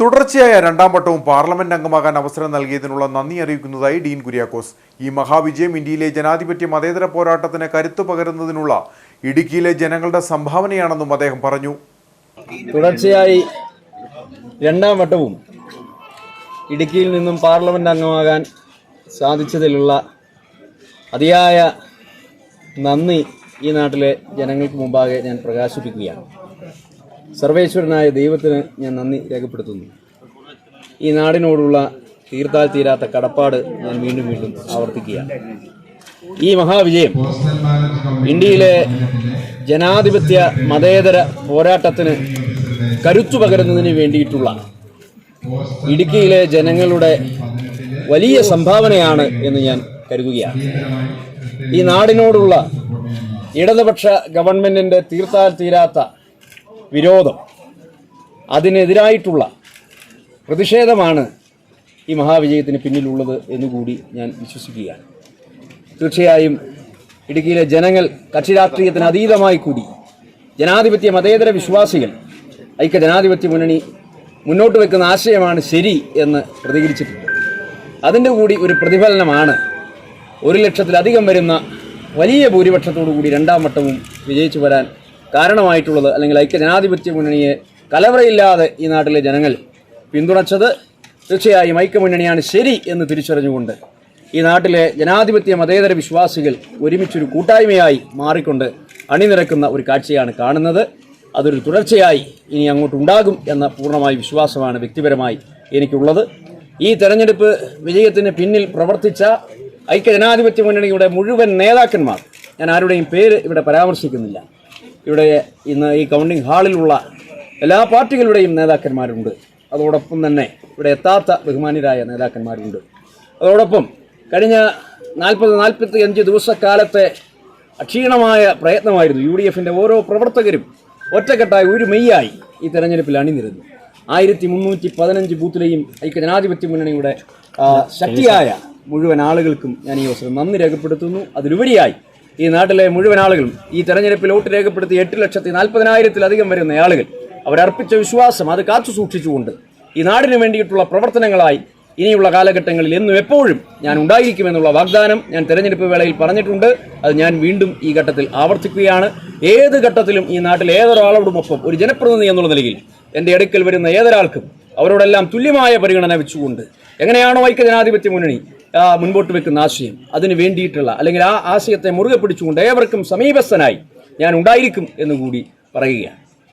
തുടർച്ചയായ രണ്ടാം വട്ടവും പാർലമെന്റ് അംഗമാകാൻ അവസരം നൽകിയതിനുള്ള നന്ദി അറിയിക്കുന്നതായി ഡീൻ കുര്യാക്കോസ്. ഈ മഹാവിജയം ഇന്ത്യയിലെ ജനാധിപത്യ മതേതര പോരാട്ടത്തിന് കരുത്തു പകരുന്നതിനുള്ള ഇടുക്കിയിലെ ജനങ്ങളുടെ സംഭാവനയാണെന്നും അദ്ദേഹം പറഞ്ഞു. തുടർച്ചയായി രണ്ടാം വട്ടവും ഇടുക്കിയിൽ നിന്നും പാർലമെന്റ് അംഗമാകാൻ സാധിച്ചതിലുള്ള അതിയായ നന്ദി ഈ നാട്ടിലെ ജനങ്ങൾക്ക് മുമ്പാകെ ഞാൻ പ്രകാശിപ്പിക്കുകയാണ്. സർവേശ്വരനായ ദൈവത്തിന് ഞാൻ നന്ദി രേഖപ്പെടുത്തുന്നു. ഈ നാടിനോടുള്ള തീർത്താൽ തീരാത്ത കടപ്പാട് ഞാൻ വീണ്ടും വീണ്ടും ആവർത്തിക്കുകയാണ്. ഈ മഹാവിജയം ഇന്ത്യയിലെ ജനാധിപത്യ മതേതര പോരാട്ടത്തിന് കരുത്തു പകരുന്നതിന് വേണ്ടിയിട്ടുള്ള ഇടുക്കിയിലെ ജനങ്ങളുടെ വലിയ സംഭാവനയാണ് എന്ന് ഞാൻ കരുതുകയാണ്. ഈ നാടിനോടുള്ള ഇടതുപക്ഷ ഗവൺമെന്റിന്റെ തീർത്താൽ തീരാത്ത വിരോധം. അതിനെതിരായിട്ടുള്ള പ്രതിഷേധമാണ് ഈ മഹാവിജയത്തിന് പിന്നിലുള്ളത് എന്നുകൂടി ഞാൻ വിശ്വസിക്കുകയാണ്. തീർച്ചയായും ഇടുക്കിയിലെ ജനങ്ങൾ കക്ഷി രാഷ്ട്രീയത്തിന് അതീതമായി കൂടി ജനാധിപത്യ മതേതര വിശ്വാസികൾ ഐക്യ ജനാധിപത്യ മുന്നണി മുന്നോട്ട് വെക്കുന്ന ആശയമാണ് ശരി എന്ന് പ്രതികരിച്ചിട്ടുണ്ട്. അതിന്റെ കൂടി ഒരു പ്രതിഫലനമാണ് ഒരു ലക്ഷത്തിലധികം വരുന്ന വലിയ ഭൂരിപക്ഷത്തോടു കൂടി രണ്ടാം വട്ടവും വിജയിച്ചു വരാൻ കാരണമായിട്ടുള്ളത് അല്ലെങ്കിൽ ഐക്യ ജനാധിപത്യ മുന്നണിയെ കലവറയില്ലാതെ ഈ നാട്ടിലെ ജനങ്ങൾ പിന്തുണച്ചത് തീർച്ചയായും ഐക്യമുന്നണിയാണ് ശരി എന്ന് തിരിച്ചറിഞ്ഞുകൊണ്ട് ഈ നാട്ടിലെ ജനാധിപത്യ മതേതര വിശ്വാസികൾ ഒരുമിച്ചൊരു കൂട്ടായ്മയായി മാറിക്കൊണ്ട് അണിനിരക്കുന്ന ഒരു കാഴ്ചയാണ് കാണുന്നത്. അതൊരു തുടർച്ചയായി ഇനി അങ്ങോട്ട് ഉണ്ടാകും എന്ന പൂർണമായ വിശ്വാസമാണ് വ്യക്തിപരമായി എനിക്കുള്ളത്. ഈ തെരഞ്ഞെടുപ്പ് വിജയത്തിന് പിന്നിൽ പ്രവർത്തിച്ച ഐക്യ ജനാധിപത്യ മുന്നണിയുടെ മുഴുവൻ നേതാക്കന്മാർ ഞാൻ ആരുടെയും പേര് ഇവിടെ പരാമർശിക്കുന്നില്ല. ഇവിടെ ഇന്ന് ഈ കൗണ്ടിംഗ് ഹാളിലുള്ള എല്ലാ പാർട്ടികളുടെയും നേതാക്കന്മാരുണ്ട്. അതോടൊപ്പം തന്നെ ഇവിടെ എത്താത്ത ബഹുമാന്യരായ നേതാക്കന്മാരുണ്ട്. അതോടൊപ്പം കഴിഞ്ഞ നാൽപ്പത് നാൽപ്പത്തി അഞ്ച് ദിവസക്കാലത്തെ അക്ഷീണമായ പ്രയത്നമായിരുന്നു. യു ഡി എഫിന്റെ ഓരോ പ്രവർത്തകരും ഒറ്റക്കെട്ടായി ഒരു മെയ്യായി ഈ തെരഞ്ഞെടുപ്പിൽ അണിനിരുന്നു. ആയിരത്തി മുന്നൂറ്റി പതിനഞ്ച് ബൂത്തിലെയും ഐക്യ ജനാധിപത്യ മുന്നണിയുടെ ശക്തിയായ മുഴുവൻ ആളുകൾക്കും ഞാൻ ഈ അവസരം നന്ദി രേഖപ്പെടുത്തുന്നു. അതിലുപരിയായി ഈ നാട്ടിലെ മുഴുവൻ ആളുകളും ഈ തെരഞ്ഞെടുപ്പിൽ വോട്ട് രേഖപ്പെടുത്തി എട്ട് ലക്ഷത്തി നാൽപ്പതിനായിരത്തിലധികം വരുന്ന ആളുകൾ അവരർപ്പിച്ച വിശ്വാസം അത് കാത്തു സൂക്ഷിച്ചുകൊണ്ട് ഈ നാടിന് വേണ്ടിയിട്ടുള്ള പ്രവർത്തനങ്ങളായി ഇനിയുള്ള കാലഘട്ടങ്ങളിൽ എന്നും എപ്പോഴും ഞാൻ ഉണ്ടായിരിക്കുമെന്നുള്ള വാഗ്ദാനം ഞാൻ തെരഞ്ഞെടുപ്പ് വേളയിൽ പറഞ്ഞിട്ടുണ്ട്. അത് ഞാൻ വീണ്ടും ഈ ഘട്ടത്തിൽ ആവർത്തിക്കുകയാണ്. ഏത് ഘട്ടത്തിലും ഈ നാട്ടിൽ ഏതൊരാളോടുമൊപ്പം ഒരു ജനപ്രതിനിധി എന്നുള്ള നിലയിൽ എന്റെ അടുക്കൽ വരുന്ന ഏതൊരാൾക്കും അവരോടെല്ലാം തുല്യമായ പരിഗണന വെച്ചുകൊണ്ട് എങ്ങനെയാണോ ഐക്യ ജനാധിപത്യ മുന്നണി മുൻപോട്ട് വെക്കുന്ന ആശയം അതിന് വേണ്ടിയിട്ടുള്ള അല്ലെങ്കിൽ ആ ആശയത്തെ മുറുകെ പിടിച്ചുകൊണ്ട് ഏവർക്കും സമീപസ്ഥനായി ഞാൻ ഉണ്ടായിരിക്കും എന്നുകൂടി പറയുകയാണ്.